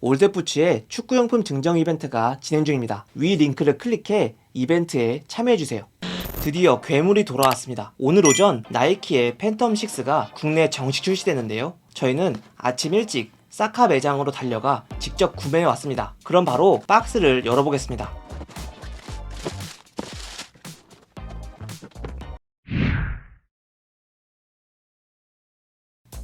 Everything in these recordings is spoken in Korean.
올드부츠의 축구용품 증정 이벤트가 진행 중입니다. 위 링크를 클릭해 이벤트에 참여해주세요. 드디어 괴물이 돌아왔습니다. 오늘 오전 나이키의 팬텀 6가 국내 정식 출시되는데요. 저희는 아침 일찍 사카 매장으로 달려가 직접 구매해 왔습니다. 그럼 바로 박스를 열어보겠습니다.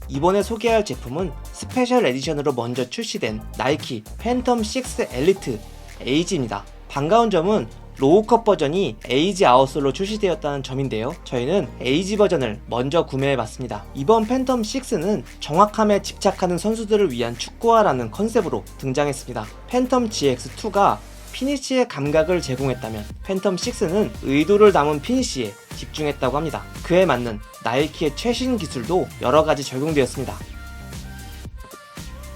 이번에 소개할 제품은 스페셜 에디션으로 먼저 출시된 나이키 팬텀 6 엘리트 에이지입니다. 반가운 점은 로우컵 버전이 에이지 아웃솔로 출시되었다는 점인데요. 저희는 에이지 버전을 먼저 구매해봤습니다. 이번 팬텀 6는 정확함에 집착하는 선수들을 위한 축구화라는 컨셉으로 등장했습니다. 팬텀 GX2가 피니시의 감각을 제공했다면 팬텀 6는 의도를 담은 피니시에 집중했다고 합니다. 그에 맞는 나이키의 최신 기술도 여러 가지 적용되었습니다.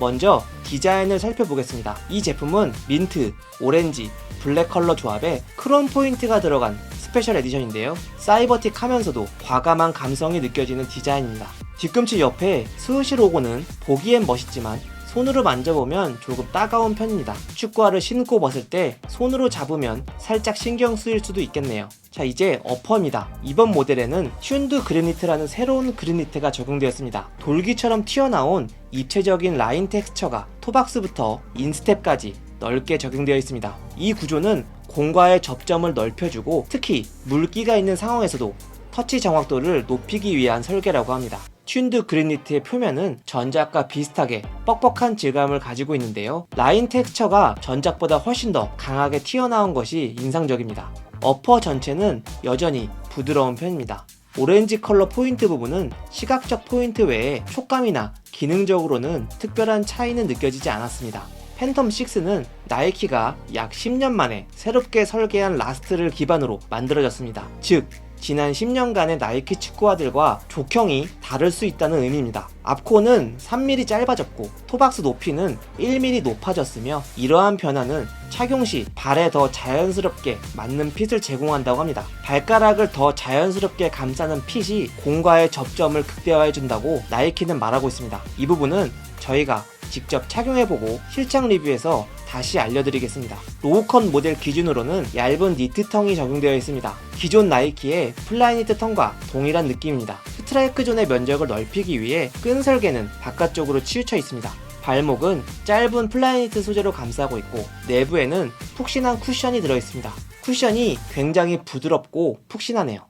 먼저 디자인을 살펴보겠습니다. 이 제품은 민트, 오렌지, 블랙 컬러 조합에 크롬 포인트가 들어간 스페셜 에디션인데요. 사이버틱 하면서도 과감한 감성이 느껴지는 디자인입니다. 뒤꿈치 옆에 스우시 로고는 보기엔 멋있지만 손으로 만져보면 조금 따가운 편입니다. 축구화를 신고 벗을 때 손으로 잡으면 살짝 신경 쓰일 수도 있겠네요. 자, 이제 어퍼입니다. 이번 모델에는 튠드 그래니트라는 새로운 그래니트가 적용되었습니다. 돌기처럼 튀어나온 입체적인 라인 텍스처가 토박스부터 인스텝까지 넓게 적용되어 있습니다. 이 구조는 공과의 접점을 넓혀주고 특히 물기가 있는 상황에서도 터치 정확도를 높이기 위한 설계라고 합니다. 튠드 그래니트의 표면은 전작과 비슷하게 뻑뻑한 질감을 가지고 있는데요. 라인 텍스처가 전작보다 훨씬 더 강하게 튀어나온 것이 인상적입니다. 어퍼 전체는 여전히 부드러운 편입니다. 오렌지 컬러 포인트 부분은 시각적 포인트 외에 촉감이나 기능적으로는 특별한 차이는 느껴지지 않았습니다. 팬텀 6는 나이키가 약 10년 만에 새롭게 설계한 라스트를 기반으로 만들어졌습니다. 즉, 지난 10년간의 나이키 축구화들과 족형이 다를 수 있다는 의미입니다. 앞코는 3mm 짧아졌고 토박스 높이는 1mm 높아졌으며 이러한 변화는 착용 시 발에 더 자연스럽게 맞는 핏을 제공한다고 합니다. 발가락을 더 자연스럽게 감싸는 핏이 공과의 접점을 극대화해준다고 나이키는 말하고 있습니다. 이 부분은 저희가 직접 착용해보고 실착 리뷰에서 다시 알려드리겠습니다. 로우컷 모델 기준으로는 얇은 니트 텅이 적용되어 있습니다. 기존 나이키의 플라이니트 텅과 동일한 느낌입니다. 스트라이크 존의 면적을 넓히기 위해 끈 설계는 바깥쪽으로 치우쳐 있습니다. 발목은 짧은 플라이니트 소재로 감싸고 있고 내부에는 푹신한 쿠션이 들어있습니다. 쿠션이 굉장히 부드럽고 푹신하네요.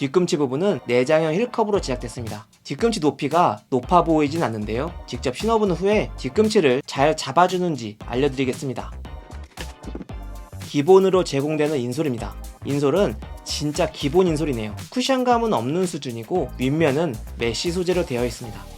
뒤꿈치 부분은 내장형 힐컵으로 제작됐습니다. 뒤꿈치 높이가 높아 보이진 않는데요. 직접 신어본 후에 뒤꿈치를 잘 잡아주는지 알려드리겠습니다. 기본으로 제공되는 인솔입니다. 인솔은 진짜 기본 인솔이네요. 쿠션감은 없는 수준이고 윗면은 메쉬 소재로 되어 있습니다.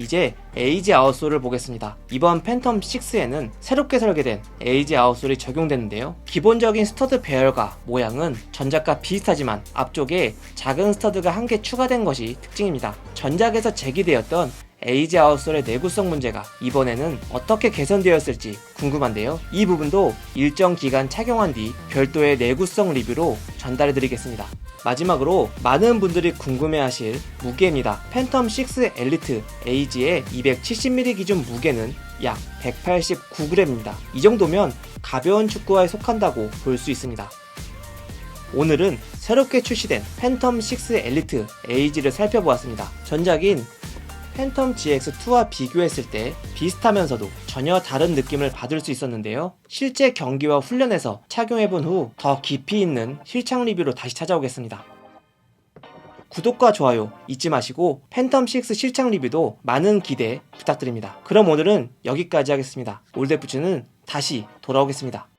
이제 에이지 아웃솔을 보겠습니다. 이번 팬텀 6에는 새롭게 설계된 에이지 아웃솔이 적용되는데요. 기본적인 스터드 배열과 모양은 전작과 비슷하지만 앞쪽에 작은 스터드가 한 개 추가된 것이 특징입니다. 전작에서 제기되었던 에이지 아웃솔의 내구성 문제가 이번에는 어떻게 개선되었을지 궁금한데요. 이 부분도 일정 기간 착용한 뒤 별도의 내구성 리뷰로 전달해 드리겠습니다. 마지막으로 많은 분들이 궁금해하실 무게입니다. 팬텀 6 엘리트 에이지의 270mm 기준 무게는 약 189g입니다. 이 정도면 가벼운 축구화에 속한다고 볼 수 있습니다. 오늘은 새롭게 출시된 팬텀 6 엘리트 에이지를 살펴보았습니다. 전작인 팬텀 GX2와 비교했을 때 비슷하면서도 전혀 다른 느낌을 받을 수 있었는데요. 실제 경기와 훈련에서 착용해본 후 더 깊이 있는 실착 리뷰로 다시 찾아오겠습니다. 구독과 좋아요 잊지 마시고 팬텀 6 실착 리뷰도 많은 기대 부탁드립니다. 그럼 오늘은 여기까지 하겠습니다. 올데부츠는 다시 돌아오겠습니다.